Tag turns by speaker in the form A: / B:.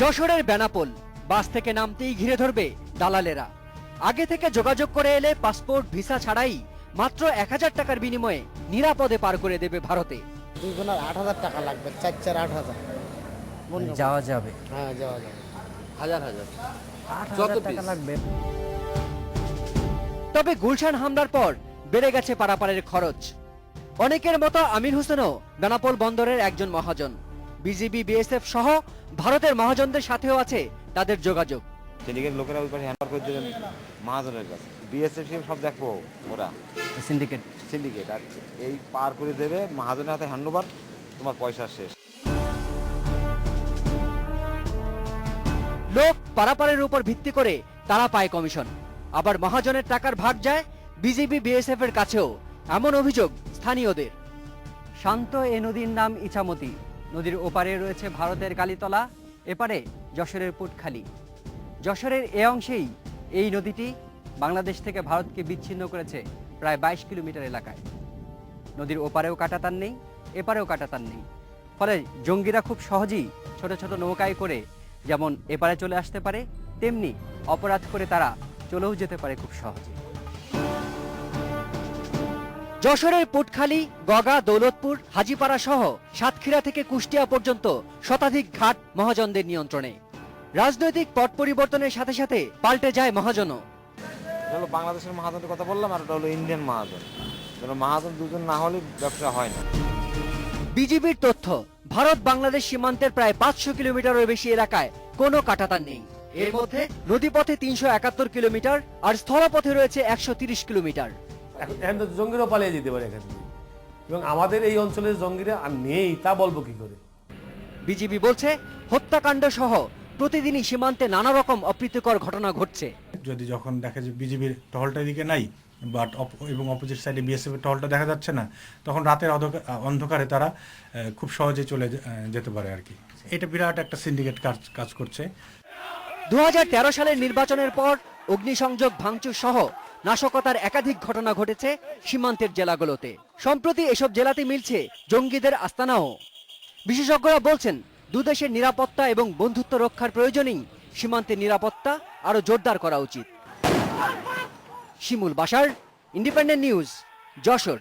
A: যশোরের বেনাপোল। বাস থেকে নামতেই ঘিরে ধরবে দালালেরা। আগে থেকে যোগাযোগ করে এলে পাসপোর্ট ভিসা ছাড়াই মাত্র এক হাজার টাকার বিনিময়ে নিরাপদে পার করে দেবে ভারতে।
B: দুজনের আট হাজার টাকা লাগবে চার চার আট হাজার।
C: যাওয়া যাবে।
B: হ্যাঁ যাওয়া যাবে।
D: হাজার হাজার। যত
C: টাকা লাগবে।
A: তবে গুলশান হামলার পর বেড়ে গেছে পারাপারের খরচ। অনেকের মতো আমির হোসেনও বেনাপোল বন্দরের একজন মহাজন। বিজিবি বিএসএফ সহ ভারতের মহাজনদের সাথেও আছে তাদের যোগাযোগ।
E: সিন্ডিকেট লোকেরা ওই পাশে হ্যান্ড করে দিলেন মহাজনের কাছে। বিএসএফ সব দেখব ওরা।
C: সিন্ডিকেট।
E: সিন্ডিকেট আর এই পার করে দেবে মহাজনের হাতে হ্যান্ডওভার তোমার পয়সা শেষ।
A: লোক পারাপারের উপর ভিত্তি করে তারা পায় কমিশন। আবার মহাজনের টাকার ভাগ যায় বিজিবি বিএসএফ এর কাছেও। এমন অভিযোগ স্থানীয়দের। শান্ত এ নদীর নাম ইছামতি। নদীর ওপারে রয়েছে ভারতের কালীতলা, এপারে যশোরের পুটখালি। যশোরের এ অংশেই এই নদীটি বাংলাদেশ থেকে ভারতকে বিচ্ছিন্ন করেছে প্রায় বাইশ কিলোমিটার এলাকায়। নদীর ওপারেও কাটাতার নেই, এপারেও কাটাতার নেই। ফলে জঙ্গিরা খুব সহজেই ছোট ছোট নৌকায় করে যেমন এপারে চলে আসতে পারে, তেমনি অপরাধ করে তারা চলেও যেতে পারে খুব সহজে। যশোরের পুটখালি গগা দৌলতপুর হাজিপাড়া সহ সাতক্ষীরা থেকে কুষ্টিয়া পর্যন্ত শতাধিক ঘাট মহাজনদের নিয়ন্ত্রণে। রাজনৈতিক পট পরিবর্তনের সাথে সাথে পাল্টে যায় মহাজনও।
E: হলো বাংলাদেশের মহাজনের কথা বললাম আর হলো ইন্ডিয়ান মহাজন। মহাজন দুজন না হলে ব্যবসা হয় না।
A: বিজিবির তথ্য ভারত বাংলাদেশ সীমান্তের প্রায় পাঁচশো কিলোমিটারের বেশি এলাকায় কোনো কাটাতার নেই। এর মধ্যে নদীপথে তিনশো একাত্তর কিলোমিটার আর স্থলপথে রয়েছে একশো তিরিশ কিলোমিটার।
F: এখন এখন তো জঙ্গিরাও পালিয়ে যেতে পারে এখান থেকে। এবং আমাদের এই অঞ্চলের জঙ্গিরা আর নেই তা বলব কি করে?
A: বিজিবি বলছে হত্যাকাণ্ড সহ প্রতিদিনই সীমান্তে নানা রকম অপ্রীতিকর ঘটনা ঘটছে।
G: যদি যখন দেখা যায় বিজেপির টহলটা এদিকে নাই বাট এবং অপোজিট সাইডে বিএসএফ এর টহলটা দেখা যাচ্ছে না তখন রাতের অন্ধকা- অন্ধকারে তারা আহ, খুব সহজে চলে যেতে পারে আর কি। এটা বিরাট একটা সিন্ডিকেট কাজ কাজ করছে।
A: দু হাজার তেরো সালের নির্বাচনের পর অগ্নিসংযোগ ভাঙচুর সহ নাশকতার একাধিক ঘটনা ঘটেছে সীমান্তের জেলাগুলোতে। সম্প্রতি এসব জেলাতে মিলছে জঙ্গিদের আস্তানাও। বিশেষজ্ঞরা বলছেন, দুদেশের নিরাপত্তা এবং বন্ধুত্ব রক্ষার প্রয়োজনেই সীমান্তের নিরাপত্তা আরও জোরদার করা উচিত। শিমুল বাসার ইন্ডিপেন্ডেন্ট নিউজ যশোর।